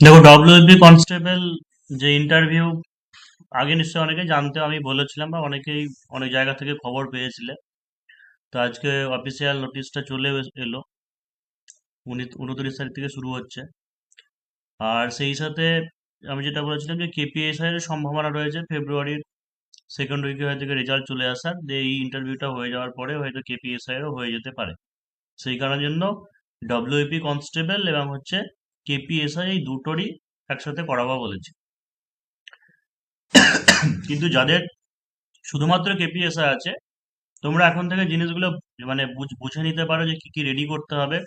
দেখো WP constable যে interview আগে নিশ্চয়ই অনেকে জানতে আমি বলেছিলাম বা অনেকেই অনেক জায়গা থেকে খবর পেয়েছিলে। তো আজকে অফিসিয়াল নোটিশটা চলে এলো। উনি- উনত্রিশ তারিখ থেকে শুরু হচ্ছে। আর সেই সাথে আমি যেটা বলেছিলাম যে কেপিএসআই এর সম্ভাবনা রয়েছে ফেব্রুয়ারির সেকেন্ড উইকে হয়তো রেজাল্ট চলে আসার। যে এই ইন্টারভিউটা হয়ে যাওয়ার পরে হয়তো কেপিএসআই এরও হয়ে যেতে পারে। সেই কারণের জন্য ডব্লিউপি কনস্টেবল এবং হচ্ছে কেপিএসআই এই দুটোরই একসাথে করাবো বলেছে। কিন্তু যাদের শুধুমাত্র কেপিএসআই আছে, তোমরা এখন থেকে জিনিসগুলো মানে বুঝ- নিতে পারো যে কি কি রেডি করতে হবে,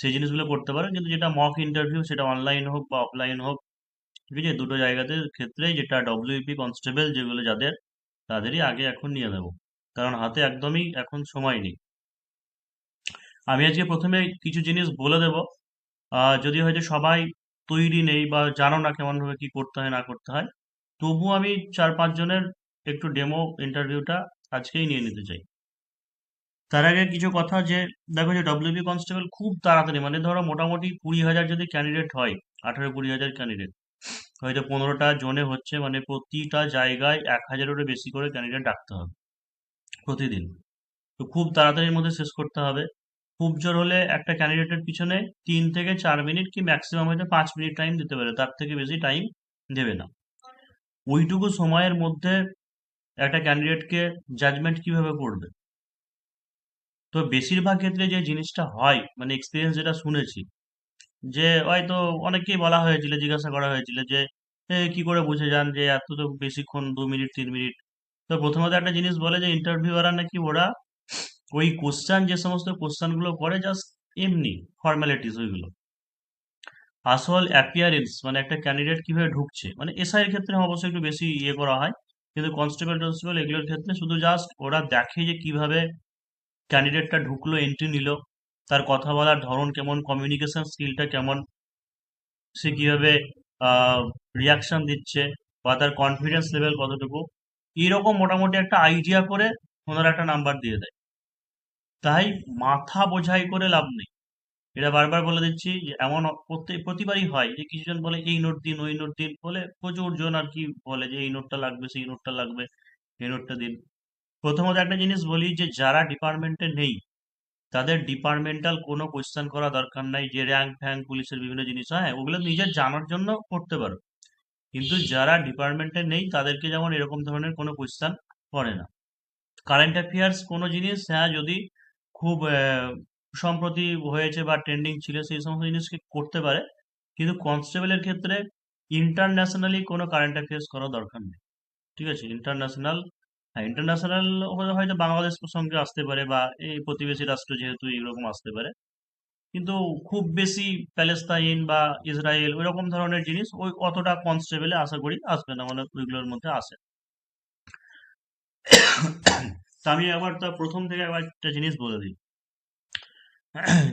সেই জিনিসগুলো করতে পারো। কিন্তু যেটা মক ইন্টারভিউ সেটা অনলাইন হোক বা অফলাইন হোক, ঠিক আছে? দুটো জায়গাতে ক্ষেত্রে যেটা ডব্লিউপি কনস্টেবল যেগুলো যাদের, তাদেরই আগে এখন নিয়ে নেব। কারণ হাতে একদমই এখন সময় নেই। আমি আজকে প্রথমে কিছু জিনিস বলে দেবো। যদি হয়তো সবাই তৈরি নেই বা জানো না কেমন ভাবে কি করতে হয়, না করতে হয় তবু আমি চার পাঁচ জনের একটু ডেমো ইন্টারভিউটা আজকেই নিয়ে নিতে চাই। তার আগে কিছু কথা যে, দেখো যে ডব্লিউবি কনস্টেবল খুব তাড়াতাড়ি মানে ধরো মোটামুটি কুড়ি হাজার যদি ক্যান্ডিডেট হয়, আঠারো কুড়ি হাজার ক্যান্ডিডেট হয়তো পনেরোটা জোনে হচ্ছে মানে প্রতিটা জায়গায় এক হাজারেরও বেশি করে ক্যান্ডিডেট ডাকতে হবে প্রতিদিন। তো খুব তাড়াতাড়ির মধ্যে শেষ করতে হবে। খুব জোর হলে একটা ক্যান্ডিডেটের পিছনে তিন থেকে চার মিনিট কি ম্যাক্সিমাম হয়তো পাঁচ মিনিট টাইম দিতে পারে, তার থেকে বেশি টাইম দেবে না। ওইটুকু সময়ের মধ্যে একটা ক্যান্ডিডেটকে জাজমেন্ট কীভাবে করবে? তো বেশিরভাগ ক্ষেত্রে যে জিনিসটা হয় মানে এক্সপিরিয়েন্স যেটা শুনেছি, যে হয়তো অনেককেই বলা হয়েছিল, জিজ্ঞাসা করা হয়েছিল যে কি করে বুঝে যান যে এত তো বেশিক্ষণ দু মিনিট, তিন মিনিট? তো প্রথমত একটা জিনিস বলে যে ইন্টারভিউয়াররা নাকি ওরা ওই কোশ্চান যে সমস্ত কোশ্চানগুলো করে জাস্ট এমনি ফর্মালিটিস ওইগুলো। আসল অ্যাপিয়ারেন্স মানে একটা ক্যান্ডিডেট কীভাবে ঢুকছে মানে এসআই এর ক্ষেত্রে অবশ্যই একটু বেশি ইয়ে করা হয়, কিন্তু কনস্টেবল টনস্টেবল এগুলোর ক্ষেত্রে শুধু জাস্ট ওরা দেখে যে কীভাবে ক্যান্ডিডেটটা ঢুকলো এন্ট্রি নিল, তার কথা বলার ধরন কেমন কমিউনিকেশন স্কিলটা কেমন, সে কীভাবে রিয়াকশন দিচ্ছে, বা তার কনফিডেন্স লেভেল কতটুকু এইরকম মোটামুটি একটা আইডিয়া করে ওনারা একটা নাম্বার দিয়ে দেয়। তাই মাথা বোঝাই করে লাভ নেই। এটা বারবার বলে দিচ্ছি যে, এমন প্রত্যেক প্রতিবারই হয় যে, কিছুজন বলে এই নোট দিন, ওই নোট দিন বলে প্রচুর জন আর কি বলে যে, এই নোটটা লাগবে, সেই নোটটা লাগবে, এই নোটটা দিন। প্রথমত একটা জিনিস বলি যে, যারা ডিপার্টমেন্টে নেই, তাদের ডিপার্টমেন্টাল কোনো কোয়েশ্চেন করা দরকার নাই যে র্যাঙ্ক ফ্যাঙ্ক, পুলিশের বিভিন্ন জিনিস, হয়, ওগুলো নিজের জানার জন্য করতে পারো। কিন্তু যারা ডিপার্টমেন্টে নেই, তাদেরকে যেমন এরকম ধরনের কোনো কোয়েশ্চেন করে না। কারেন্ট অ্যাফেয়ার্স কোনো জিনিস হ্যাঁ যদি খুব সম্প্রতি হয়েছে বা ট্রেন্ডিং ছিল সেই সমস্ত জিনিসকে করতে পারে। কিন্তু কনস্টেবলের ক্ষেত্রে ইন্টারন্যাশনালি কোনো কারেন্ট অ্যাফেয়ার্স করা দরকার নেই। ঠিক আছে? ইন্টারন্যাশনাল ইন্টারন্যাশনাল হয়তো বাংলাদেশ প্রসঙ্গে আসতে পারে বা এই প্রতিবেশী রাষ্ট্র যেহেতু এরকম আসতে পারে। কিন্তু খুব বেশি প্যালেস্তাইন বা ইসরায়েল ওই রকম ধরনের জিনিস ওই অতটা কনস্টেবলে আশা করি আসবে না মানে ওইগুলোর মধ্যে আসে। তা আমি আবার তা প্রথম থেকে আবার একটা জিনিস বলে দিই।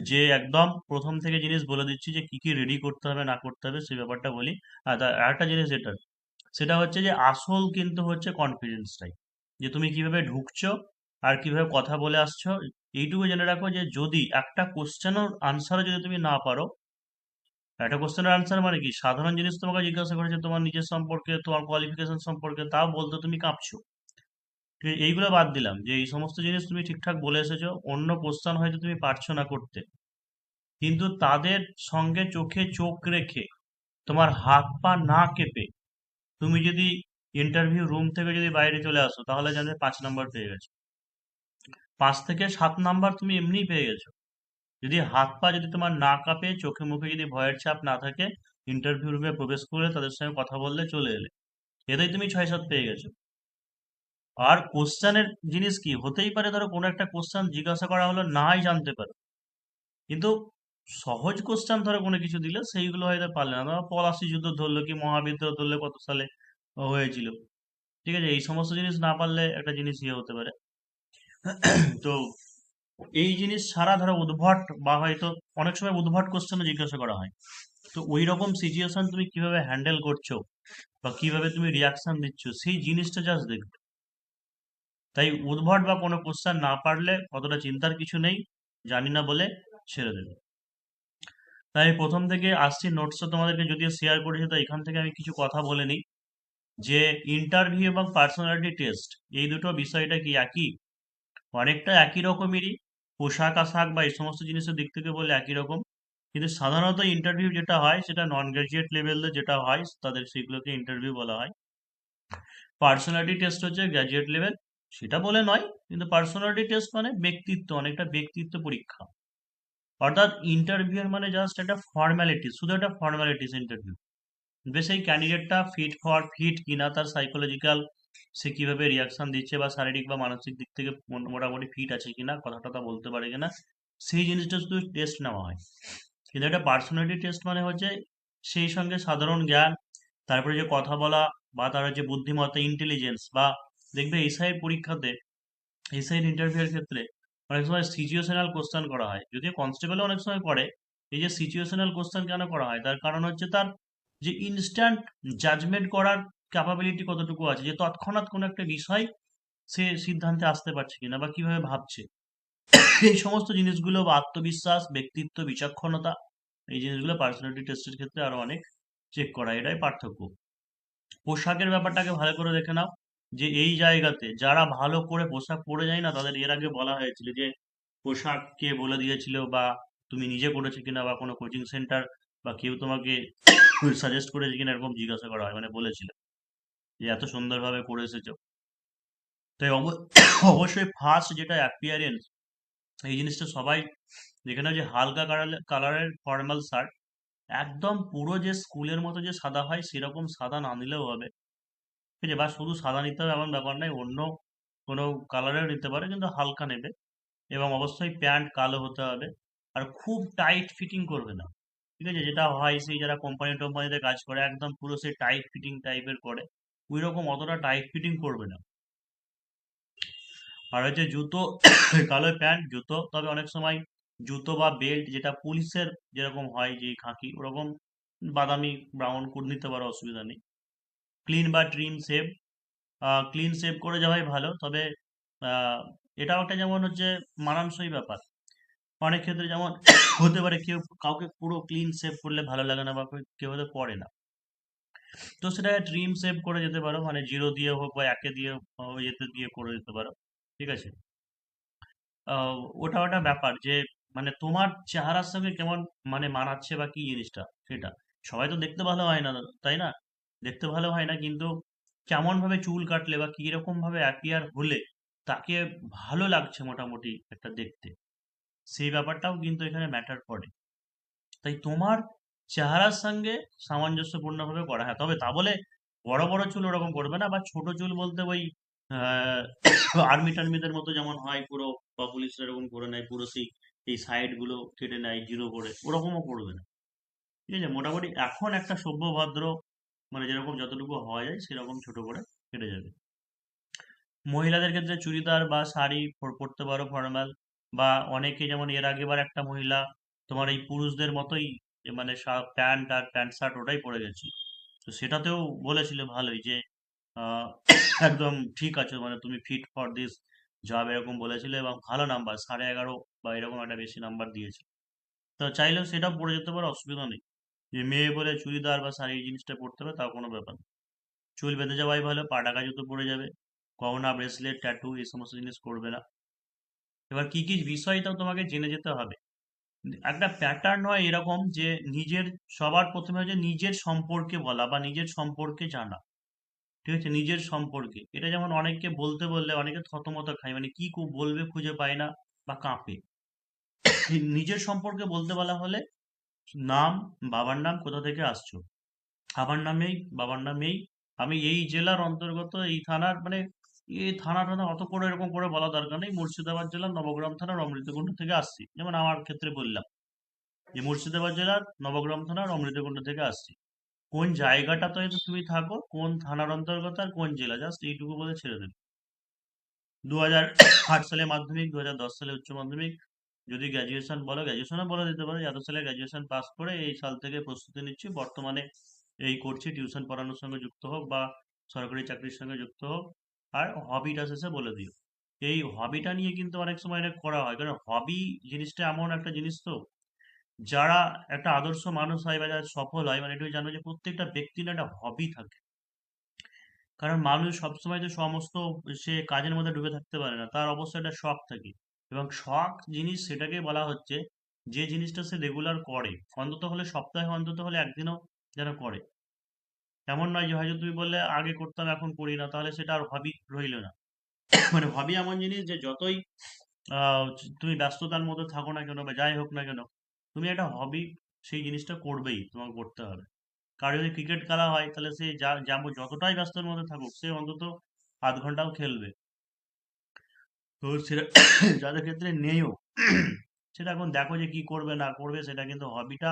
যে একদম প্রথম থেকে জিনিস বলে দিচ্ছি যে কি কি রেডি করতে হবে, না করতে হবে, সেই ব্যাপারটা বলি। আর আরেকটা জিনিস যেটা, সেটা হচ্ছে যে আসল কিন্তু হচ্ছে কনফিডেন্সটাই যে তুমি কীভাবে ঢুকছো আর কীভাবে কথা বলে আসছো, এইটুকু জেনে রাখো যে যদি একটা কোশ্চেনের আনসারও যদি তুমি না পারো, একটা কোশ্চেনের আনসার মানে কি? সাধারণ জিনিস তোমাকে জিজ্ঞাসা করেছে তোমার নিজের সম্পর্কে, তোমার কোয়ালিফিকেশন সম্পর্কে, তাও বলতে তুমি কাঁপছো। এইগুলো বাদ দিলাম যে এই সমস্ত জিনিস তুমি ঠিকঠাক বলে এসেছ, অন্য কোশ্চেন হয়তো তুমি পারছ না করতে। কিন্তু তাদের সঙ্গে চোখে চোখ রেখে, তোমার হাত পা না কেঁপে, তুমি যদি ইন্টারভিউ রুম থেকে যদি বাইরে চলে আসো, তাহলে জানবে পাঁচ নাম্বার পেয়ে গেছো। পাঁচ থেকে সাত নাম্বার তুমি এমনিই পেয়ে গেছো। যদি হাত পা যদি তোমার না কাঁপে, চোখে মুখে যদি ভয়ের ছাপ না থাকে ইন্টারভিউ রুমে প্রবেশ করে তাদের সঙ্গে কথা বললে চলে এলে। এতেই তুমি ছয় সাত পেয়ে গেছো। আর কোশ্চেনের জিনিস কি? হতেই পারে ধরো কোনো একটা কোশ্চেন জিজ্ঞাসা করা হলো, নাই জানতে পারো। কিন্তু সহজ কোশ্চেন ধরো কোনো কিছু দিলে, সেইগুলো হয়তো পারলে না। ধরো পলাশি যুদ্ধ ধরলো কি, মহাবিদ্রোহ ধরলে কত সালে হয়েছিল। ঠিক আছে, এই সমস্ত জিনিস না পারলে একটা জিনিস ইয়ে হতে পারে। তো এই জিনিস সারা ধরো উদ্ভট বা হয়তো অনেক সময় উদ্ভট কোশ্চেনও জিজ্ঞাসা করা হয়। তো ওই রকম সিচুয়েশন তুমি কীভাবে হ্যান্ডেল করছ বা কীভাবে তুমি রিয়াকশন দিচ্ছ, সেই জিনিসটা জাস্ট দেখবে। তাই উদ্ভট বা কোনো কোশ্চেন না পারলে অতটা চিন্তার কিছু নেই, জানি না বলে ছেড়ে দেবে। তাই প্রথম থেকে আসছি নোটসটা তোমাদেরকে যদিও শেয়ার করেছি তো এখান থেকে আমি কিছু কথা বলে নিই। যে ইন্টারভিউ এবং পার্সোনালিটি টেস্ট এই দুটো বিষয়টা কি একই? অনেকটা একই রকমেরই, পোশাক আশাক বা এই সমস্ত জিনিসের দিক থেকে বলে একই রকম। কিন্তু সাধারণত ইন্টারভিউ যেটা হয়, সেটা নন গ্রাজুয়েট লেভেলে যেটা হয়, তাদের সেগুলোকে ইন্টারভিউ বলা হয়। পার্সোনালিটি টেস্ট হচ্ছে গ্র্যাজুয়েট লেভেল সেটা বলে নয়, কিন্তু পার্সোনালিটি টেস্ট মানে ব্যক্তিত্ব, অনেকটা ব্যক্তিত্ব পরীক্ষা। অর্থাৎ ইন্টারভিউর মানে জাস্ট একটা ফর্মালিটি শুধু একটা ফর্মালিটিস ইন্টারভিউ বেশ এই ক্যান্ডিডেটটা ফিট ফর ফিট কিনা, তার সাইকোলজিক্যাল সে কীভাবে রিয়াকশন দিচ্ছে বা শারীরিক বা মানসিক দিক থেকে মোটামুটি ফিট আছে কিনা কথা টথা বলতে পারে কিনা, সেই জিনিসটা শুধু টেস্ট নেওয়া হয়। কিন্তু একটা পার্সোনালিটি টেস্ট মানে হচ্ছে সেই সঙ্গে সাধারণ জ্ঞান, তারপরে যে কথা বলা বা তার যে বুদ্ধিমত্তা ইন্টেলিজেন্স বা দেখবে এসআই পরীক্ষাতে এসআই ইন্টারভিউয়ের ক্ষেত্রে অনেক সময় সিচুয়েশনাল কোশ্চেন করা হয়। যদিও কনস্টেবল অনেক সময় করে এই যে সিচুয়েশনাল কোশ্চেন কেন করা হয়? তার কারণ হচ্ছে তার যে ইনস্ট্যান্ট জাজমেন্ট করার ক্যাপাবিলিটি কতটুকু আছে, যে তৎক্ষণাৎ কোনো একটা বিষয় সে সিদ্ধান্তে আসতে পারছে কিনা বা কীভাবে ভাবছে। এই সমস্ত জিনিসগুলো বা আত্মবিশ্বাস, ব্যক্তিত্ব, বিচক্ষণতা, এই জিনিসগুলো পার্সোনালিটি টেস্টের ক্ষেত্রে আরও অনেক চেক করা এটাই পার্থক্য। পোশাকের ব্যাপারটাকে ভালো করে দেখে নাও। যে এই জায়গাতে যারা ভালো করে পোশাক পরে যায় না, তাদের এর আগে বলা হয়েছিল যে, পোশাক কে বলে দিয়েছিল বা তুমি নিজে করেছ কিনা বা কোনো কোচিং সেন্টার বা কেউ তোমাকে সাজেস্ট করেছে কিনা এরকম জিজ্ঞাসা করা হয় মানে বলেছিল যে, এত সুন্দরভাবে করে এসেছ। তাই অব- অবশ্যই ফার্স্ট যেটা অ্যাপিয়ারেন্স এই জিনিসটা সবাই যেখানে যে, হালকা কালারের ফর্মাল শার্ট একদম পুরো যে স্কুলের মতো যে সাদা হয়, সেরকম সাদা না নিলেও হবে। ঠিক আছে, বা শুধু সাদা নিতে হবে এমন ব্যাপার নাই অন্য কোনো কালারেও নিতে পারে, কিন্তু হালকা নেবে। এবং অবশ্যই প্যান্ট কালো হতে হবে। আর খুব টাইট ফিটিং করবে না। ঠিক আছে, যেটা হয় সেই যারা কোম্পানি টোম্পানিতে কাজ করে, একদম পুরো সেই টাইট ফিটিং টাইপের করে ওই রকম অতটা টাইট ফিটিং করবে না। আর হচ্ছে জুতো, কালো প্যান্ট, জুতো, তবে অনেক সময় জুতো বা বেল্ট যেটা পুলিশের যেরকম হয় যে খাঁকি, ওরকম বাদামি ব্রাউন করে নিতে পারো, অসুবিধা নেই। ক্লিন বা ট্রিম শেভ ক্লিন সেভ করে যাওয়াই ভালো। তবে এটাও একটা যেমন হচ্ছে মানানসই ব্যাপার। অনেক ক্ষেত্রে যেমন হতে পারে কেউ কাউকে পুরো ক্লিন সেভ করলে ভালো লাগে না বা কেউ হয়তো করে না। তো সেটা ট্রিম সেভ করে যেতে পারো। মানে জিরো দিয়ে হোক বা একে দিয়ে ইয়েতে দিয়ে করে দিতে পারো। ঠিক আছে? ওটা ওটা ব্যাপার যে মানে তোমার চেহারার সঙ্গে কেমন মানে মানাচ্ছে বা কি জিনিসটা, সেটা। সবাই তো দেখতে ভালো হয় না, তাই না? দেখতে ভালো হয় না, কিন্তু কেমন ভাবে চুল কাটলে বা কি রকম ভাবে অ্যাপিয়ার হলে তাকে ভালো লাগছে মোটামুটি একটা দেখতে। সেই ব্যাপারটাও কিন্তু এখানে ম্যাটার করে। তাই তোমার চেহারার সঙ্গে সামঞ্জস্যপূর্ণভাবে করা, হয়, তবে তা বলে বড় বড় চুল ওরকম করবে না বা ছোট চুল বলতে ওই আর্মি টার্মিদের মতো যেমন হয় পুরো বা পুলিশরা এরকম করে নেয়, পুরো সেই এই সাইডগুলো কেটে নেয়, জিরো করে, ওরকমও করবে না। ঠিক আছে? মোটামুটি এখন একটা সভ্য, ভদ্র মানে যেরকম যতটুকু হওয়া যায় সেরকম ছোট করে কেটে যাবে। মহিলাদের ক্ষেত্রে চুড়িদার বা শাড়ি পর- পরতে পারো ফর্মাল বা অনেকে যেমন এর আগেবার একটা মহিলা তোমার এই পুরুষদের মতোই মানে প্যান্ট আর প্যান্ট শার্ট ওটাই পরে গেছি। তো সেটাতেও বলেছিল ভালোই যে একদম ঠিক আছে মানে তুমি ফিট ফর দিস জব এরকম বলেছিল এবং ভালো নাম্বার সাড়ে এগারো বা এরকম একটা বেশি নাম্বার দিয়েছে। তো চাইলেও সেটা পরে যেতে পারে, অসুবিধা নেই। যে মেয়ে বলে চুড়িদার বা শাড়ি জিনিসটা পরতে হবে, তাও কোনো ব্যাপার না। চুল বেঁধে যাওয়াই ভালো, পা ঢাকা জুতো পরে যাবে, গহনা ব্রেসলেট ট্যাটু এই সমস্ত জিনিস করবে না। এবার কি কি বিষয়টাও তোমাকে জেনে যেতে হবে। একটা প্যাটার্ন হয় এরকম যে নিজের, সবার প্রথমে হচ্ছে নিজের সম্পর্কে বলা বা নিজের সম্পর্কে জানা। ঠিক আছে? নিজের সম্পর্কে। এটা যেমন অনেককে বলতে বললে অনেকে থতমত খায় মানে কু- বলবে খুঁজে পায় না বা কাঁপে। নিজের সম্পর্কে বলতে বলা হলে নাম, বাবার নাম কোথা থেকে আসছো? আমার নামেই, বাবার নামেই। আমি এই জেলার অন্তর্গত, এই থানার মানে এই থানা টানা অত করে এরকম করে বলা দরকার নেই। মুর্শিদাবাদ জেলার নবগ্রাম থানার অমৃতকুণ্ড থেকে আসছি। যেমন আমার ক্ষেত্রে বললাম যে, মুর্শিদাবাদ জেলার নবগ্রাম থানার অমৃতকুণ্ড থেকে আসছি। কোন জায়গাটাতে তুমি থাকো, কোন থানার অন্তর্গত আর কোন জেলা? জাস্ট এইটুকু বলে ছেড়ে দেবে। দু হাজার আট সালে মাধ্যমিক, দু হাজার দশ সালে উচ্চ মাধ্যমিক যদি গ্র্যাজুয়েশন বলো গ্র্যাজুয়েশনও বলে দিতে পারো। এত সালে গ্র্যাজুয়েশন পাস করে এই সাল থেকে প্রস্তুতি নিচ্ছি। বর্তমানে এই করছি টিউশন পড়ানোর সঙ্গে যুক্ত হোক বা সরকারি চাকরির সঙ্গে যুক্ত হোক। আর হবিটা শেষে বলে দিও। এই হবিটা নিয়ে কিন্তু অনেক সময় এটা করা হয়। কারণ হবি জিনিসটা এমন একটা জিনিস তো, যারা একটা আদর্শ মানুষ হয় বা যারা সফল হয় মানে এটুকু জানবে যে প্রত্যেকটা ব্যক্তির একটা হবি থাকে। কারণ মানুষ সবসময় তো সমস্ত সে কাজের মধ্যে ডুবে থাকতে পারে না। তার অবশ্যই একটা শখ থাকে। এবং শখ জিনিস সেটাকে বলা হচ্ছে, যে জিনিসটা সে রেগুলার করে। অন্তত হলে সপ্তাহে, অন্তত হলে একদিনও যেন করে। এমন নয় যে হয়তো তুমি বললে আগে করতাম, এখন করি না, তাহলে সেটা আর হবি রইল না। মানে হবি এমন জিনিস যে, যতই তুমি ব্যস্ততার মধ্যে থাকো না কেন বা যাই হোক না কেন, তুমি একটা হবি সেই জিনিসটা করবেই, তোমাকে করতে হবে। কারও যদি ক্রিকেট খেলা হয়, তাহলে সে যা যতটাই ব্যস্ততার মধ্যে থাকুক, সে অন্তত আধ ঘন্টাও খেলবে। তো সেটা যাদের ক্ষেত্রে নেইও সেটা এখন দেখো যে কি করবে, না করবে, সেটা কিন্তু হবিটা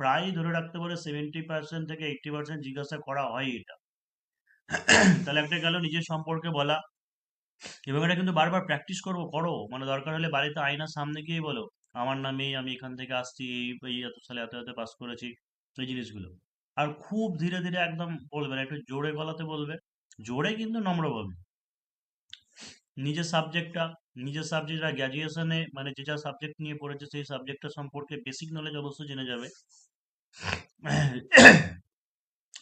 প্রায় ধরে রাখতে পারে সেভেন্টি পার্সেন্ট থেকে এইটটি পার্সেন্ট জিজ্ঞাসা করা হয় এটা। তাহলে একটা গেল নিজের সম্পর্কে বলা। এবং এটা কিন্তু বারবার প্র্যাকটিস করব, করো। মানে দরকার হলে বাড়িতে আয়নার সামনে গিয়ে বলো, আমার নামেই আমি এখান থেকে আসছি, এই এত সালে এত এত পাস করেছি, এই জিনিসগুলো। আর খুব ধীরে ধীরে একদম বলবে না, একটু জোরে গলাতে বলবে। জোরে কিন্তু নম্র বলবে নিজের সাবজেক্টটা নিজের সাবজেক্ট গ্র্যাজুয়েশনে মানে যে যা সাবজেক্ট নিয়ে পড়েছে, সেই সাবজেক্টটা সম্পর্কে বেসিক নলেজ অবশ্যই জেনে যাবে।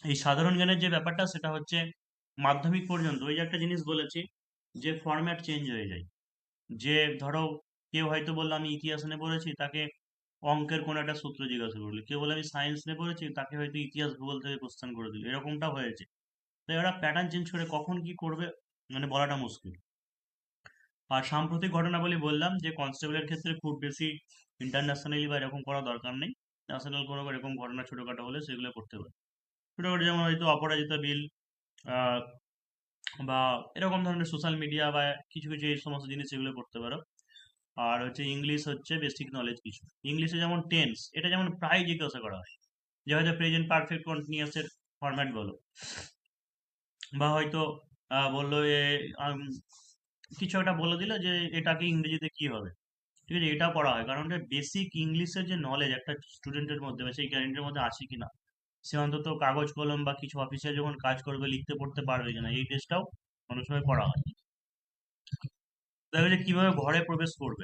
এই সাধারণ জ্ঞানের যে ব্যাপারটা, সেটা হচ্ছে মাধ্যমিক পর্যন্ত ওই যে একটা জিনিস বলেছি, যে ফরম্যাট চেঞ্জ হয়ে যায়। যে ধরো, কেউ হয়তো বলল, আমি ইতিহাস নিয়ে পড়েছি, তাকে অঙ্কের কোনো একটা সূত্র জিজ্ঞাসা করল। কেউ বলে আমি সায়েন্স নিয়ে পড়েছি, তাকে হয়তো ইতিহাস ভূগোল থেকে কোশ্চেন করে দিল। এরকমটা হয়েছে। তাই ওরা প্যাটার্ন চেঞ্জ করে কখন কি করবে মানে বলাটা মুশকিল। আর সাম্প্রতিক ঘটনাবলী বললাম যে কনস্টেবলের ক্ষেত্রে খুব বেশি ইন্টারন্যাশনালি বা এরকম করা দরকার নেই। ন্যাশনাল কোনো এরকম ঘটনা ছোটোখাটো হলে সেগুলো করতে পারে। ছোটোখাটো যেমন হয়তো অপরাজিতা বিল বা এরকম ধরনের সোশ্যাল মিডিয়া বা কিছু কিছু এই সমস্ত জিনিস এগুলো করতে পারো। আর হচ্ছে ইংলিশ হচ্ছে বেসিক নলেজ কিছু। ইংলিশে যেমন টেন্স এটা যেমন প্রায় জিজ্ঞাসা করা হয়। যে হয়তো প্রেজেন্ট পারফেক্ট কন্টিনিউয়াসের ফরম্যাট বলো। বা হয়তো বলল এ কিছু একটা বলে দিল যে, এটাকে ইংরেজিতে কি হবে? ঠিক আছে, এটা করা হয়। কারণ বেসিক ইংলিশের যে নলেজ একটা স্টুডেন্টের মধ্যে বা সেই ক্যারেন্টের মধ্যে আছে কিনা, সে অন্তত কাগজ, কলম বা কিছু অফিসে যখন কাজ করবে, লিখতে, পড়তে পারবে কিনা, এই টেস্টটাও অনেক সময় করা হয়। দেখা যায় কীভাবে ঘরে প্রবেশ করবে।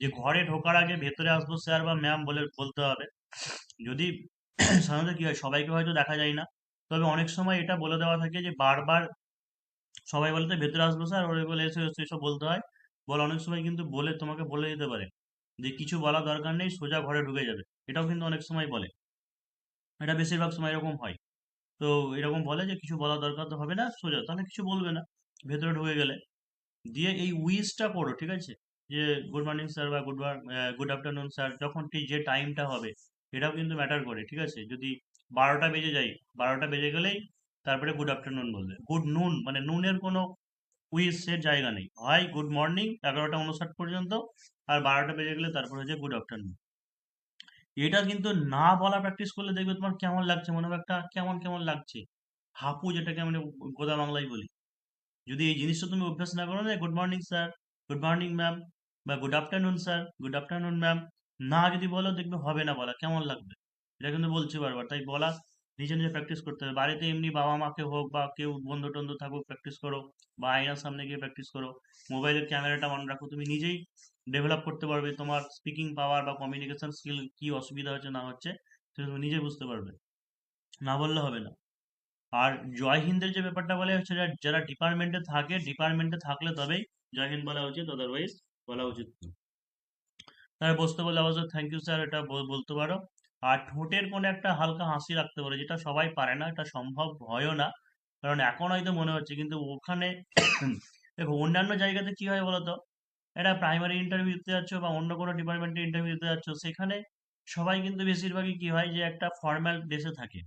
যে ঘরে ঢোকার আগে ভেতরে আসব স্যার বা ম্যাম বলে বলতে হবে। যদি সাধারণত কি হয়, সবাইকে হয়তো দেখা যায় না। তবে অনেক সময় এটা বলে দেওয়া থাকে যে, বারবার সবাই বলতে ভেতরে আসব স্যার? ওরে বলে, এসে এসে এসব বলতে হয়। বলে অনেক সময় কিন্তু বলে, তোমাকে বলে দিতে পারে যে, কিছু বলা দরকার নেই, সোজা ঘরে ঢুকে যাবে। এটাও কিন্তু অনেক সময় বলে। এটা বেশিরভাগ সময় এরকম হয়। তো এরকম বলে যে, কিছু বলা দরকার তো হবে না, সোজা। তাহলে কিছু বলবে না। ভেতরে ঢুকে গেলে। দিয়ে এই উইশটা পড়ো ঠিক আছে? যে গুড মর্নিং স্যার বা গুড গুড আফটারনুন স্যার যখন ঠিক যে টাইমটা হবে, এটাও কিন্তু ম্যাটার করে, ঠিক আছে? যদি বারোটা বেজে যায়, বারোটা বেজে গেলেই তারপরে গুড আফটারনুন বলবে। গুড নুন মানে নুনের কোনো উইশের জায়গা নেই। হয় গুড মর্নিং এগারোটা উনষাট পর্যন্ত আর বারোটা বেজে গেলে তারপরে হচ্ছে গুড আফটারনুন এটা কিন্তু না বলা প্র্যাকটিস করলে দেখবে তোমার কেমন লাগছে? মনে হবে একটা কেমন কেমন লাগছে। হাপু যেটাকে আমি গোদা বাংলায় বলি। যদি এই জিনিসটা তুমি অভ্যাস না করো না good morning sir good morning ma'am বা good afternoon sir good afternoon ma'am না যদি বলো দেখবে হবে না বলা। কেমন লাগবে? এটা কিন্তু বলছি বারবার, তাই বলা নিজে নিজে প্র্যাকটিস করতে হবে। বাড়িতে এমনি বাবা মাকে হোক বা কেউ বন্ধু টন্ধু থাকুক প্র্যাকটিস করো বা আয়নার সামনে গিয়ে প্র্যাকটিস করো। মোবাইলের ক্যামেরাটা অন রাখো, তুমি নিজেই ডেভেলপ করতে পারবে তোমার স্পিকিং পাওয়ার বা কমিউনিকেশন স্কিল কি অসুবিধা হচ্ছে না হচ্ছে তুমি নিজে বুঝতে পারবে। না বললে হবে না। আর জয় হিন্দের যে ব্যাপারটা বলে হচ্ছে, যারা ডিপার্টমেন্টে থাকে ডিপার্টমেন্টে থাকলে তবেই জয় হিন্দ বলা উচিত আদারওয়াইজ বলা উচিত। তাই বসতে বলে অবশ্যই থ্যাংক ইউ স্যার এটা বলতে পারো। আর ঠোঁটের কোনো একটা হালকা হাসি রাখতে পারে, যেটা সবাই পারে না, এটা সম্ভব হয়ও না। কারণ এখন হয়তো মনে হচ্ছে, কিন্তু ওখানে দেখো, অন্যান্য জায়গাতে কি হয় বলতো? একটা প্রাইমারি ইন্টারভিউ দিতে যাচ্ছ বা অন্য কোনো ডিপার্টমেন্টে ইন্টারভিউ দিতে যাচ্ছ, সেখানে সবাই কিন্তু বেশিরভাগই কি হয় যে একটা ফর্মাল ড্রেসে থাকে।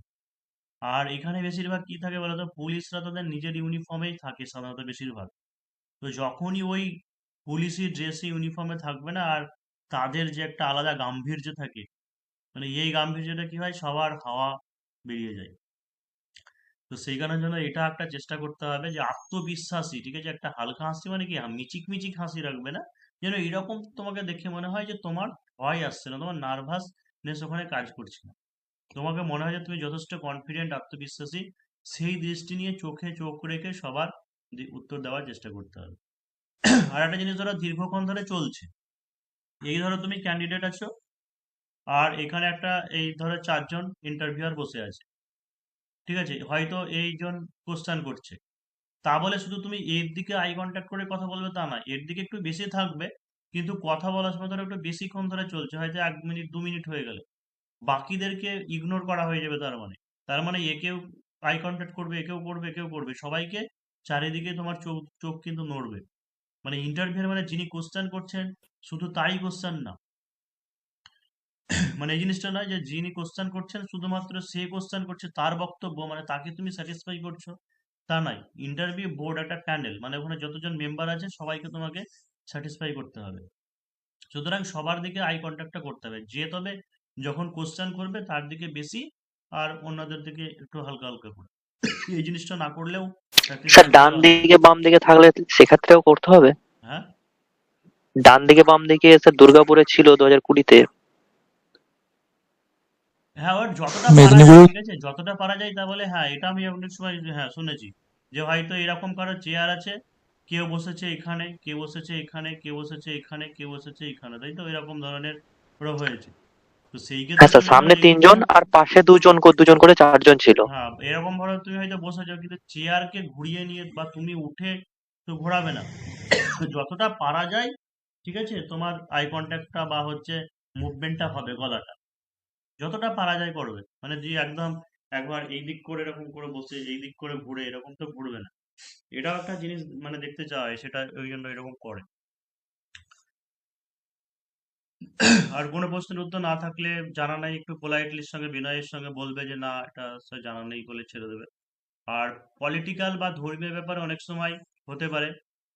আর এখানে বেশিরভাগ কি থাকে বলতো? পুলিশরা তাদের নিজের ইউনিফর্মেই থাকে সাধারণত বেশিরভাগ। তো যখনই ওই পুলিশি ড্রেসে ইউনিফর্মে থাকবে না, আর তাদের যে একটা আলাদা গাম্ভীর্য থাকে মানে এই গাম্ভীর্যটা কি হয়? সবার হাওয়া বেরিয়ে যায়। তো সেই কারণের জন্য এটা একটা চেষ্টা করতে হবে যে আত্মবিশ্বাসী, ঠিক আছে? একটা হালকা হাসি মানে কি? মিচিক মিচিক হাসি রাখবে না? যেন এরকম তোমাকে দেখে মনে হয় যে তোমার ভয় আসছে না, তোমার নার্ভাসনেস ওখানে কাজ করছে না। তোমাকে মনে হয় যে তুমি যথেষ্ট কনফিডেন্ট আত্মবিশ্বাসী, সেই দৃষ্টি নিয়ে চোখে চোখ রেখে সবার উত্তর দেওয়ার চেষ্টা করতে হবে। আর একটা জিনিস ধরো, দীর্ঘক্ষণ ধরে চলছে। এই ধরো তুমি ক্যান্ডিডেট আছো আর এখানে একটা এই ধরো চারজন ইন্টারভিউয়ার বসে আছে। ঠিক আছে? হয়তো এইজন কোশ্চেন করছে। তা বলে শুধু তুমি এর দিকে আই কন্ট্যাক্ট করে কথা বলবে তা না, এর দিকে একটু বেশি থাকবে, কিন্তু কথা বলার সময় ধরো একটু বেশিক্ষণ ধরে চলছে, হয়তো এক মিনিট, দু মিনিট হয়ে গেল। বাকিদেরকে ইগনোর করা হয়ে যাবে তার মানে। তার মানে একেও আই কন্ট্যাক্ট করবে একেও করবে একেও করবে। সবাইকে চারিদিকে তোমার চোখ চোখ কিন্তু নড়বে। মানে ইন্টারভিউ মানে যিনি কোশ্চেন করছেন, শুধু তাই কোশ্চেন না। মানে এই জিনিসটা নয় যে যিনি কোশ্চেন করছেন শুধুমাত্র সে কোশ্চেন করছে তার বক্তব্য মানে তাকে তুমি স্যাটিসফাই করছ তা নয়। ইন্টারভিউ বোর্ড একটা প্যানেল মানে ওখানে যতজন মেম্বার আছে সবাইকে তোমাকে স্যাটিসফাই করতে হবে। সুতরাং সবার দিকে আই কন্ট্যাক্টটা করতে হবে। যে তবে যখন কোশ্চেন করবে তার দিকে বেশি আর অন্যদের দিকে একটু হালকা হালকা করে। এই জিনিসটা না করলেও স্যার ডান দিকে বাম দিকে থাকলে সেক্ষেত্রেও করতে হবে? হ্যাঁ? ডান দিকে বাম দিকে স্যার দুর্গাপুরে ছিল দু হাজার কুড়িতে। হ্যাঁ ওর যতটা পারা যায় ঠিক আছে যতটা পারা যায় তা বলে হ্যাঁ এটা আমি অনেক সময় হ্যাঁ শুনেছি। যে হয়তো এরকম কারও চেয়ার আছে কেউ বসেছে এখানে কেউ বসেছে এখানে কেউ বসেছে এখানে কেউ বসেছে এখানে তাই তো? এরকম ধরনের ওরা হয়েছে। তো সেই ক্ষেত্রে তুমি সামনে তিনজন আর পাশে দুজন করে দুজন করে চারজন ছিল। হ্যাঁ এরকম ভাবে তুমি হয়তো বসেছো কিন্তু চেয়ারকে ঘুরিয়ে নিয়ে বা তুমি উঠে তো ঘোরাবে না। তো যতটা পারা যায় ঠিক আছে তোমার আই কন্ট্যাক্টটা বা হচ্ছে মুভমেন্টটা হবে গলাটা। যতটা পারা যায় করবে। মানে যে একদম একবার এই দিক করে এরকম করে বসে, এই দিক করে ঘুরে, এরকম তো ঘুরবে না। এটাও একটা জিনিস মানে দেখতে চায়, সেটা ওই জন্য এরকম করে। আর কোনো প্রশ্নের উত্তর না থাকলে জানা নাই, একটু পোলাইটলির সঙ্গে, বিনয়ের সঙ্গে বলবে যে, না, এটা জানা নেই বলে ছেড়ে দেবে। আর পলিটিক্যাল বা ধর্মীয় ব্যাপারে অনেক সময় হতে পারে।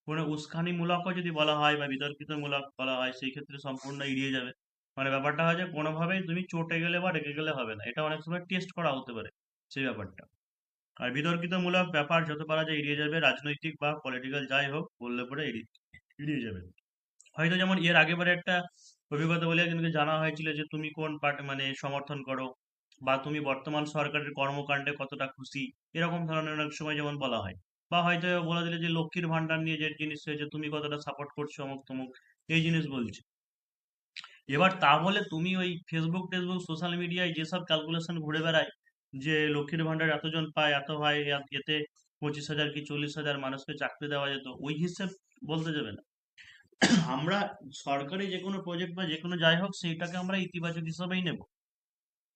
কোনো উস্কানিমূলকও যদি বলা হয় বা বিতর্কিতমূলক বলা হয়, সেই ক্ষেত্রে সম্পূর্ণ এড়িয়ে যাবে। মানে ব্যাপারটা হয় যে কোনোভাবেই তুমি চটে গেলে বা রেগে গেলে হবে না। এটা অনেক সময় টেস্ট করা হতে পারে সেই ব্যাপারটা। আর বিতর্কিতমূলক ব্যাপার যত পারা যায় এড়িয়ে যাবে, রাজনৈতিক বা পলিটিক্যাল যাই হোক, বললে পরে এড়িয়ে যাবে। হয়তো যেমন এর আগেবারে একটা অভিজ্ঞতা বলে কিন্তু জানা হয়েছিল যে তুমি কোন পার্টি মানে সমর্থন করো বা তুমি বর্তমান সরকারের কর্মকাণ্ডে কতটা খুশি, এরকম ধরনের অনেক সময় যেমন বলা হয়। বা হয়তো বলে দিলে যে লক্ষ্মীর ভান্ডার নিয়ে যে জিনিস হয়েছে, তুমি কতটা সাপোর্ট করছ অমুক তমুক এই জিনিস বলছে। এবার তা বলে তুমি ওই ফেসবুক টেসবুক সোশ্যাল মিডিয়ায় যেসব ক্যালকুলেশন ঘুরে বেড়ায়, যে লক্ষ্মীর ভান্ডার এতজন পায়, এত হয়, এতে পঁচিশ হাজার কি চল্লিশ হাজার মানুষকে চাকরি দেওয়া যেত, ওই হিসেব বলতে যাবে না। আমরা সরকারি যে কোনো প্রজেক্ট বা যে কোনো যাই হোক, সেইটাকে আমরা ইতিবাচক হিসাবেই নেব।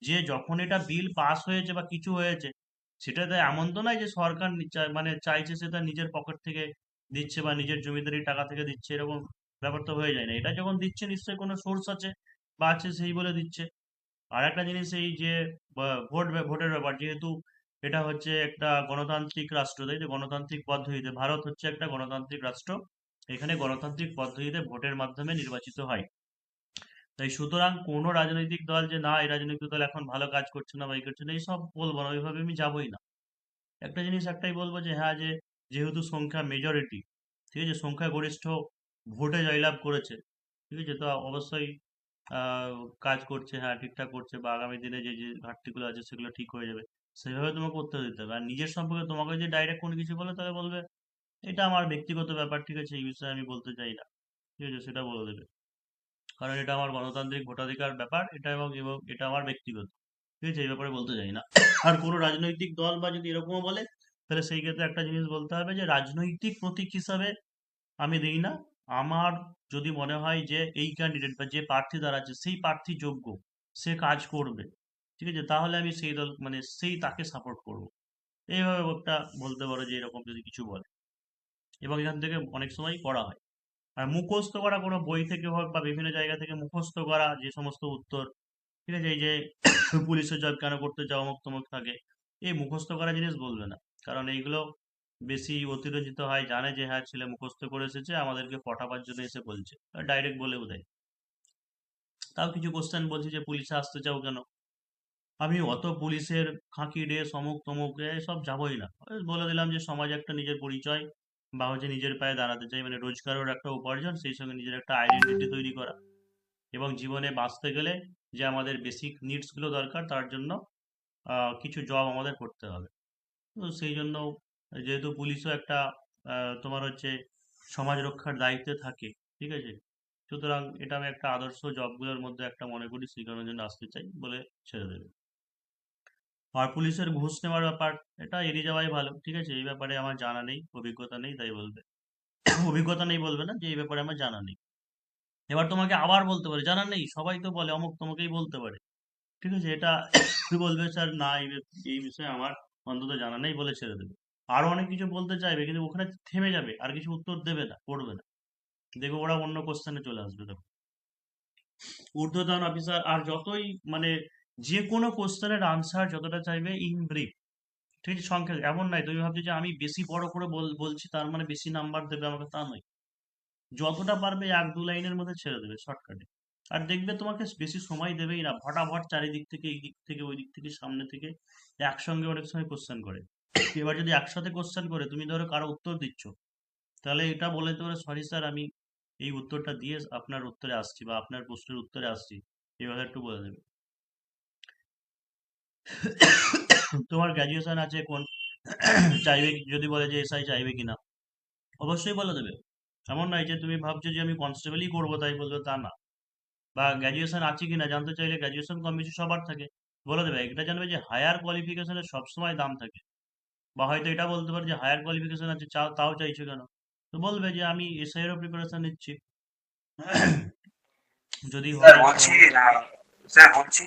যে যখন এটা বিল পাস হয়েছে বা কিছু হয়েছে, সেটাতে এমন তো নয় যে সরকার মানে চাইছে সে তার নিজের পকেট থেকে দিচ্ছে বা নিজের জমিদারি টাকা থেকে দিচ্ছে, এরকম ব্যাপার তো হয়ে যায় না। এটা যখন দিচ্ছে, নিশ্চয়ই কোনো সোর্স আছে বা আছে সেই বলে দিচ্ছে। আর একটা জিনিস এই যে ভোট ভোটের ব্যাপার, যেহেতু এটা হচ্ছে একটা গণতান্ত্রিক রাষ্ট্র, তাই গণতান্ত্রিক পদ্ধতিতে, ভারত হচ্ছে একটা গণতান্ত্রিক রাষ্ট্র। এখানে গণতান্ত্রিক পদ্ধতিতে ভোটের মাধ্যমে নির্বাচিত হয়। তাই সুতরাং কোনো রাজনৈতিক দল যে, না, এই রাজনৈতিক দল এখন ভালো কাজ করছে না বা এই করছে না এইসব বলব না, ওইভাবে আমি যাবোই না। একটা জিনিস একটাই বলব যে হ্যাঁ যে, যেহেতু সংখ্যা মেজরিটি ঠিক আছে? সংখ্যাগরিষ্ঠ ভোটে জয়লাভ করেছে। ঠিক আছে? তো অবশ্যই কাজ করছে হ্যাঁ ঠিকঠাক করছে বা আগামী দিনে যে যে ঘাটতিগুলো আছে সেগুলো ঠিক হয়ে যাবে। সেভাবে তোমাকে উত্তর দিতে হবে। আর নিজের সম্পর্কে তোমাকে যে ডাইরেক্ট কোনো কিছু বলে তাহলে বলবে, এটা আমার ব্যক্তিগত ব্যাপার, ঠিক আছে? এই বিষয়ে আমি বলতে চাই না। ঠিক আছে? সেটা বলে দেবে। কারণ এটা আমার গণতান্ত্রিক ভোটাধিকার ব্যাপার, এটা এবং এবং, এটা আমার ব্যক্তিগত। ঠিক আছে? এই ব্যাপারে বলতে চাই না। আর কোনো রাজনৈতিক দল বা যদি এরকমও বলে, তাহলে সেই ক্ষেত্রে একটা জিনিস বলতে হবে যে, রাজনৈতিক প্রতীক হিসাবে আমি দিই না আমার যদি মনে হয় যে এই ক্যান্ডিডেট বা যে প্রার্থী দ্বারা দাঁড়াচ্ছে, সেই প্রার্থী যোগ্য, সে কাজ করবে, ঠিক আছে? তাহলে আমি সেই দল মানে সেই তাকে সাপোর্ট করব। এইভাবে একটা বলতে পারো যে এরকম যদি কিছু বলে। এবং এখান থেকে অনেক সময় করা হয়। আর মুখস্থ করা কোনো বই থেকে হোক বা বিভিন্ন জায়গা থেকে মুখস্থ করা যে সমস্ত উত্তর, ঠিক আছে? এই যে পুলিশের জব কেন করতে যাওয়া অমুক তমুক থাকে, এই মুখস্থ করা জিনিস বলবে না। কারণ এইগুলো বেশি অতিরঞ্জিত হয়, জানে যে হ্যাঁ ছেলে মুখস্থ করে এসেছে, আমাদেরকে পটাবার জন্য এসে বলছে। ডাইরেক্ট বলেও দেয়। তাও কিছু কোশ্চেন বলছি যে, পুলিশে আসতে চাও কেন? আমি অত পুলিশের খাঁকি ডে অমুক তমুক সব যাবোই না। বলে দিলাম যে, সমাজ একটা নিজের পরিচয় বা হচ্ছে নিজের পায়ে দাঁড়াতে চাই। মানে রোজগারের একটা উপার্জন, সেই সঙ্গে নিজের একটা আইডেন্টিটি তৈরি করা। এবং জীবনে বাঁচতে গেলে যে আমাদের বেসিক নিডসগুলো দরকার, তার জন্য কিছু জব আমাদের করতে হবে। তো সেই জন্য যেহেতু পুলিশও একটা তোমার হচ্ছে সমাজ রক্ষার দায়িত্বে থাকে, ঠিক আছে? সুতরাং এটা আমি একটা আদর্শ জবগুলোর মধ্যে একটা মনে করি, সেই জন্য আসতে চাই বলে ছেড়ে দেবে। আর পুলিশের ঘুষ নেওয়ার ব্যাপার, এটা এড়িয়ে যাওয়াই ভালো, ঠিক আছে? এই ব্যাপারে আমার জানা নেই, অভিজ্ঞতা নেই, তাই বলবে। অভিজ্ঞতা নেই বলবে না যে এই ব্যাপারে আমার জানা নেই। এবার তোমাকে আবার বলতে পারে, জানা নেই, সবাই তো বলে, অমুক তোমাকেই বলতে পারে, ঠিক আছে? এটা বলবে, স্যার, না এই বিষয়ে আমার অন্তত জানা নেই বলে ছেড়ে দেবে। আরও অনেক কিছু বলতে চাইবে, কিন্তু ওখানে থেমে যাবে, আর কিছু উত্তর দেবে না করবে না। দেখবে ওরা অন্য কোশ্চেনে চলে আসবে দেখো ঊর্ধ্বতন অফিসার আর যতই মানে যে কোনো কোশ্চেনের আনসার যতটা চাইবে ইন ব্রিফ ঠিক আছে, সংক্ষেপে, এমন নাই তুমি ভাবছ যে আমি বেশি বড় করে বল- বলছি, তার মানে বেশি নাম্বার দেবে আমাকে, তা নয়। যতটা পারবে এক দু লাইনের মধ্যে ছেড়ে দেবে শর্টকাটে আর দেখবে তোমাকে বেশি সময় দেবেই না ভটাভট চারিদিক থেকে এই দিক থেকে ওই দিক থেকে, সামনে থেকে, একসঙ্গে অনেক সময় কোশ্চেন করে। এবার যদি একসাথে কোশ্চেন করে, তুমি ধরো কারও উত্তর দিচ্ছ, তাহলে এটা বলে দিতে সরি স্যার আমি এই উত্তরটা দিয়ে আপনার উত্তরে আসছি বা আপনার প্রশ্নের উত্তরে আসছি। এভাবে একটু বলে দেবে। তোমার গ্র্যাজুয়েশন আছে, কোন চাইবে, যদি বলে যে এসআই চাইবে কিনা, অবশ্যই বলে দেবে। এমন নয় যে তুমি ভাবছ যে আমি কনস্টেবলই করব, তাই বলবে, তা না। বা গ্র্যাজুয়েশন আছে কিনা, জানতে চাইলে গ্র্যাজুয়েশন কম বেশি সবার থাকে, বলে দেবে। এটা জানবে যে হায়ার কোয়ালিফিকেশনের সবসময় দাম থাকে। বা হয়তো এটা বলতে পারে যে হায়ার কোয়ালিফিকেশন আছে চাও তাও চাইছো কেন? তো বলবে যে আমি এসআই এরও প্রিপারেশন নিচ্ছি। যদি হয় বলছি স্যার বলছি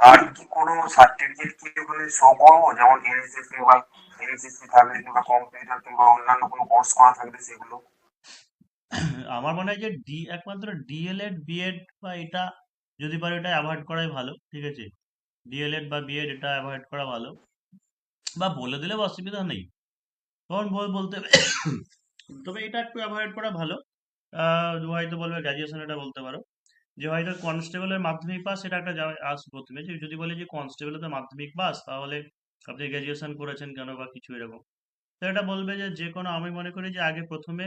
আর কি কোনো সার্টিফিকেট কি ওখানে শো করব? যেমন এনএসএসসি বা এনএসএসসি থাকলে কিংবা কম্পিউটার কিংবা অন্যান্য কোনো কোর্স করা থাকলে সেগুলো? আমার মনে হয় যে ডি একমাত্র ডিএলএড বিএড বা এটা যদি পারো এটা অ্যাভয়েড করাই ভালো ঠিক আছে? ডিএলএড বা বিএড এটা অ্যাভয়েড করা ভালো। বা বলে দিলেও অসুবিধা নেই। তখন বল বলতে তবে এটা একটু অ্যাভয়েড করা ভালো। হয়তো বলবে গ্র্যাজুয়েশন এটা বলতে পারো। যে হয়তো কনস্টেবলের মাধ্যমিক পাস এটা একটা আস প্রথমে। যে যদি বলে যে কনস্টেবলের তো মাধ্যমিক পাস তাহলে আপনি গ্র্যাজুয়েশন করেছেন কেন বা কিছু এরকম। তো এটা বলবে যে যে কোনো আমি মনে করি যে আগে প্রথমে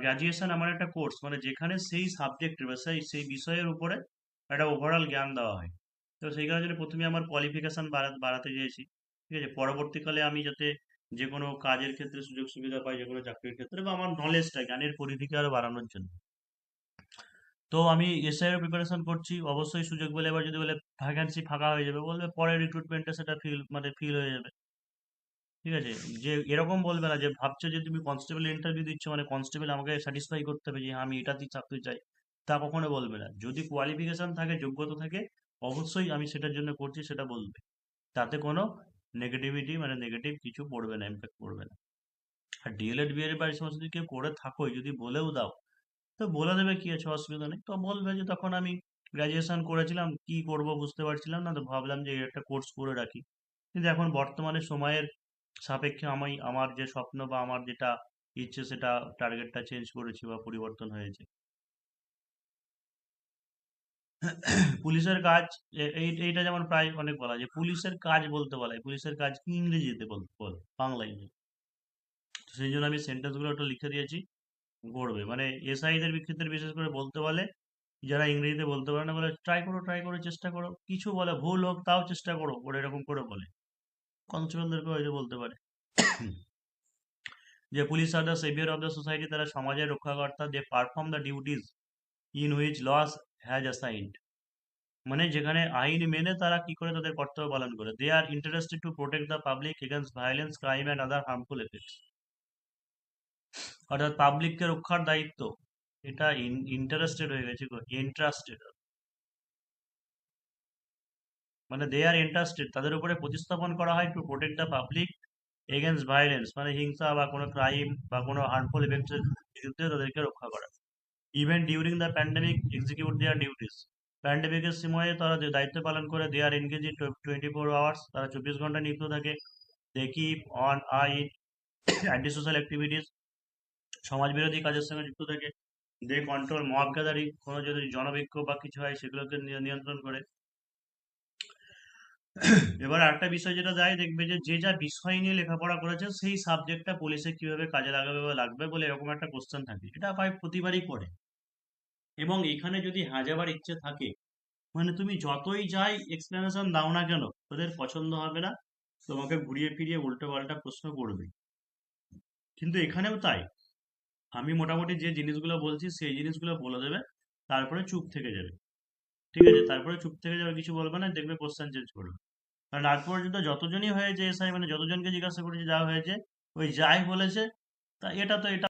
গ্র্যাজুয়েশন আমার একটা কোর্স মানে যেখানে সেই সাবজেক্টের বা সেই সেই বিষয়ের উপরে একটা ওভারঅল জ্ঞান দেওয়া হয়। তো সেই কারণে প্রথমে আমার কোয়ালিফিকেশন বাড়াতে চেয়েছি ঠিক আছে? পরবর্তীকালে আমি যাতে যে কোনো কাজের ক্ষেত্রে সুযোগ সুবিধা পাই যে কোনো চাকরির ক্ষেত্রে বা আমার নলেজটা জ্ঞানের পরিধিকে আরও বাড়ানোর জন্য। তো আমি এসআই এর প্রিপারেশন করছি। অবশ্যই সুযোগ বলে এবার যদি বলে ভ্যাকেন্সি ফাঁকা হয়ে যাবে, বলবে পরে রিক্রুটমেন্টে সেটা ফিল মানে ফিল হয়ে যাবে। ঠিক আছে? যে এরকম বলবে না, যে ভাবছ যে তুমি কনস্টেবল ইন্টারভিউ দিচ্ছ মানে কনস্টেবল আমাকে স্যাটিসফাই করতে হবে যে আমি এটাতেই চাকরি চাই, তা কখনো বলবে না। যদি কোয়ালিফিকেশন থাকে, যোগ্যতা থাকে, অবশ্যই আমি সেটার জন্য করছি, সেটা বলবে। তাতে কোনো নেগেটিভিটি মানে নেগেটিভ কিছু পড়বে না ইম্প্যাক্ট পড়বে না। আর ডিএলএড বিএড বা এই সমস্ত যদি কেউ করে থাকোই, যদি বলেও দাও, তো বলে দেবে কি আছে, অসুবিধা নেই। তো বলবে যে তখন আমি গ্র্যাজুয়েশন করেছিলাম, কি করব বুঝতে পারছিলাম না, তো ভাবলাম যে একটা কোর্স করে রাখি। কিন্তু এখন বর্তমানে সময়ের সাপেক্ষে আমি, আমার যে স্বপ্ন বা আমার যেটা ইচ্ছে, সেটা টার্গেটটা চেঞ্জ করেছি বা পরিবর্তন হয়েছে। পুলিশের কাজ এইটা যেমন প্রায় অনেক বলা যায়। পুলিশের কাজ বলতে বলা হয় পুলিশের কাজ কি ইংরেজিতে বল বল বাংলায় সেই জন্য আমি সেন্টেন্সগুলো একটু লিখে দিয়েছি করবে মানে এসআইদের ক্ষেত্রে বিশেষ করে বলতে বলে, যারা ইংরেজিতে বলতে পারে না বলে ট্রাই করো ট্রাই করো, চেষ্টা করো। কিছু বলে, ভুল হোক, তাও চেষ্টা করো। ওরা এরকম করে বলে। কনস্টেবলদেরকে হয়তো বলতে পারে। যে police are the saviour of the society তারা সমাজের রক্ষাকর্তা they perform the duties in which laws has assigned মানে যেখানে আইন মেনে তারা কি করে তাদের কর্তব্য পালন করে? They are interested to protect the public against violence crime and other harmful effects অর্থাৎ পাবলিককে রক্ষার দায়িত্ব। এটা ইন্টারেস্টেড হয়ে গেছে ইন্টারেস্টেড মানে দে আর ইন্টারেস্টেড তাদের উপরে প্রতিস্থাপন করা হয় to protect the public against violence মানে হিংসা বা কোনো ক্রাইম বা কোনো হার্মফুল ইভেন্টসের বিরুদ্ধে তাদেরকে রক্ষা করা। Even during the pandemic execute their duties প্যান্ডেমিকের সময়ে তারা যে দায়িত্ব পালন করে they are engage in twenty four hours তারা চব্বিশ ঘণ্টা নিযুক্ত থাকে। They keep on eye anti social activities সমাজবিরোধী কাজের সঙ্গে যুক্ত থাকে। দে কন্ট্রোল মব গ্যাদারিং কোনো যদি জনবিক্ষোভ বা কিছু হয়, সেগুলোকে নিয়ন্ত্রণ করে। এবার একটা বিষয় যেটা দেয় দেখবে যে যে যা বিষয় নিয়ে লেখাপড়া করেছে, সেই সাবজেক্টটা পুলিশে কীভাবে কাজে লাগাবে বা লাগবে বলে এরকম একটা কোশ্চেন থাকে। এটা প্রায় প্রতিবারই পড়ে এবং এখানে যদি হাজাবার ইচ্ছে থাকে মানে তুমি যতই যাই এক্সপ্লেনেশন দাও না কেন ওদের পছন্দ হবে না, তোমাকে ঘুরিয়ে ফিরিয়ে উল্টো পাল্টা প্রশ্ন করবে। কিন্তু এখানেও তাই। আমি মোটামুটি যে জিনিসগুলো বলছি, সেই জিনিসগুলো বলে দেবে, তারপরে চুপ থেকে যাবে। ঠিক আছে? তারপরে চুপ থেকে যাবে, কিছু বলবে না, দেখবে কোশ্চেন চেঞ্জ করবে। কারণ আজ পর্যন্ত যতজনই হয়েছে এসআই মানে যতজনকে জিজ্ঞাসা করেছে যা হয়েছে, ওই যাই বলেছে, তা এটা তো এটা